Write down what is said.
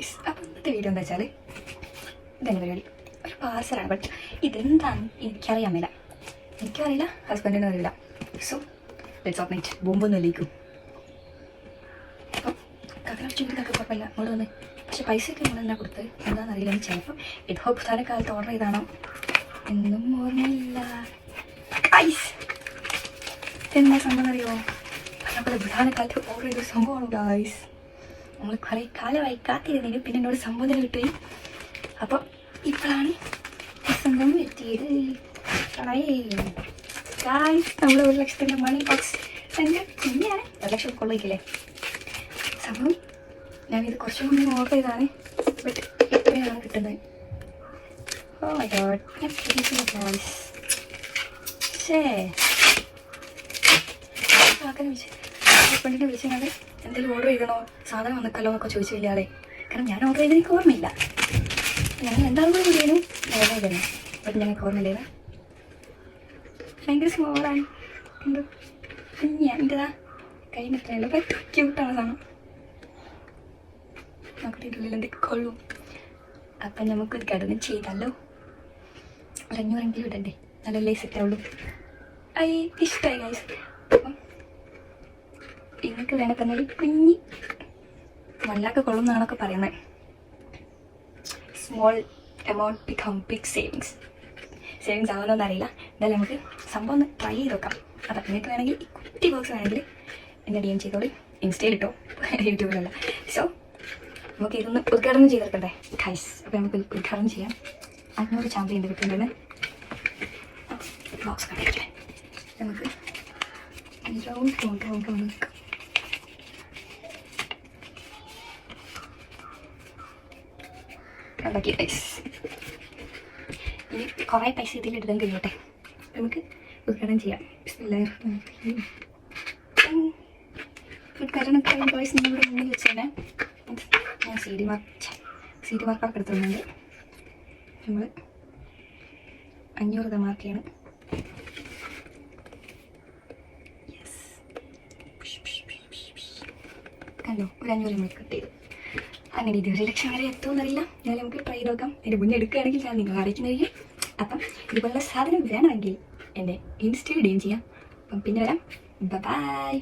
Guys അപ്പം ഇന്നത്തെ video എന്താ വെച്ചാൽ ഇതന്നെ പരിപാടി ഒരു പാർസലാണ്. ബട്ട് ഇതെന്താണ് എനിക്കറിയാൻ മേല. എനിക്കറിയില്ല ഹസ്ബൻഡിനും അറിയില്ല. സോ ലെറ്റ്സ് ഓപ്പൺ ഇറ്റ് ബോംബൊന്നും ലീക്കും അപ്പം കഥ കഥലൊക്കെ കുഴപ്പമില്ല. അങ്ങോട്ട് വന്ന്. പക്ഷെ പൈസയൊക്കെ നിങ്ങൾ തന്നെ കൊടുത്ത് എന്താണെന്ന് അറിയില്ല എന്ന് ചിലപ്പം ഇത് ഹോപ്പ് കാലത്ത് ഓർഡർ ചെയ്താണോ? എന്നും ഓർമ്മയില്ല. ഐസ് എന്താ സംഭവം അറിയോ നമ്മൾ ബുധാനക്കാലത്ത് ഓർഡർ ചെയ്ത സംഭവമാണ് ഗായ്സ് നമ്മൾ കുറേ കാലമായി കാത്തിരുന്നതിന് പിന്നെ എന്നോട് സംബോധന കിട്ടി അപ്പം ഇപ്പോഴാണ് പ്രസംഗം എത്തിയത്. നമ്മൾ ഒരു ലക്ഷത്തിന്റെ മണി ബോക്സ് തന്നെ കുഞ്ഞാണ് ഒരു ലക്ഷം കൊള്ളിക്കില്ലേ സംഭവം ഞാനിത് കുറച്ചും കൂടി ഓർഡർ ചെയ്താണ്. ബട്ട് ഇത്രയാണ് കിട്ടുന്നത്. ഓ ശേ ആക്കാൻ വിളിച്ച് ഹസ്ബൻഡിനെ വിളിച്ചാൽ എന്തെങ്കിലും ഓർഡർ ചെയ്തണോ സാധനം വന്നിക്കല്ലോ എന്നൊക്കെ ചോദിച്ചില്ല ആളെ കാരണം ഞാൻ ഓർഡർ ചെയ്ത് എനിക്ക് ഓർമ്മയില്ല. ഞങ്ങൾ എന്താണ് കൂടി ചെയ്യുന്നു ഓർഡർ തന്നെ ബട്ട് ഞങ്ങൾക്ക് ഓർമ്മയില്ല ഭയങ്കര സ്മോളാണ് എന്തോ? ഞാൻ എന്റെതാ എത്രയുള്ളൂ ബട്ട് ക്യൂട്ടാണ് സാധനം. നോക്കട്ടെ ഇതിനുള്ളിൽ എന്തൊക്കെ കൊള്ളും. അപ്പം നമുക്ക് ഒരു ഘടന ചെയ്താലോ അഞ്ഞൂറെങ്കിലും ഇടണ്ടേ നല്ല ലേസ് ഇട്ടുള്ളൂ ഐ ഇഷ്ടമായി ഗൈസ് നിങ്ങൾക്ക് വേണമെങ്കിൽ ഒരു കുഞ്ഞി വല്ലാക്കെ കൊള്ളുന്നാണൊക്കെ പറയുന്നത് small amount become big savings savings ആവുന്നതെന്ന് അറിയില്ല. എന്തായാലും നമുക്ക് സംഭവം ഒന്ന് ട്രൈ ചെയ്ത് നോക്കാം. അപ്പം നിങ്ങൾക്ക് വേണമെങ്കിൽ ഈ കുട്ടി ബോക്സ് വേണമെങ്കിൽ എന്നെ ഡി എം ചെയ്തോളി. ഇൻസ്റ്റയിൽ ഇട്ടോ? യൂട്യൂബിലല്ല സോ നമുക്ക് ഇതൊന്ന് ഉദ്ഘാടനം ചെയ്തെടുക്കണ്ടേ ഖൈസ് അപ്പോൾ നമുക്ക് ഉദ്ഘാടനം ചെയ്യാം. അഞ്ഞൂറ് ചാമ്പി ചെയ്ത് കിട്ടുന്നുണ്ടെന്ന്? ബോക്സ് കണ്ടിട്ട് നമുക്ക് റൗണ്ട് റൗണ്ട് ഉണ്ടാക്കി പൈസ ഇനി കുറേ പൈസ ഇതിലിടാൻ കഴിയട്ടെ. നമുക്ക് ഉദ്ഘാടനം ചെയ്യാം. ഉദ്ഘാടനം കഴിയും പൈസ നിങ്ങളുടെ മുന്നിൽ വെച്ചേനെ. ഞാൻ C D mark C D മാർക്കൊക്കെ നമ്മൾ അഞ്ഞൂറ് മാർക്ക് ചെയ്യണം. കണ്ടോ? ഒരു അഞ്ഞൂറ് നമ്മൾ കട്ട് ചെയ്തു അങ്ങനെ ഇത് ഒരു ലക്ഷം വരെ എത്തുമെന്നറിയില്ല. ഞാൻ നമുക്ക് ട്രൈ നോക്കാം. എന്റെ മുന്നേ എടുക്കുകയാണെങ്കിൽ ഞാൻ നിങ്ങൾ അറിയിക്കുന്നതായിരിക്കും. അപ്പം ഇതുപോലുള്ള സാധനം വേണമെങ്കിൽ എന്റെ ഇൻസ്റ്റയിൽ ഇടുകയും ചെയ്യാം. അപ്പം പിന്നെ വരാം. ബൈ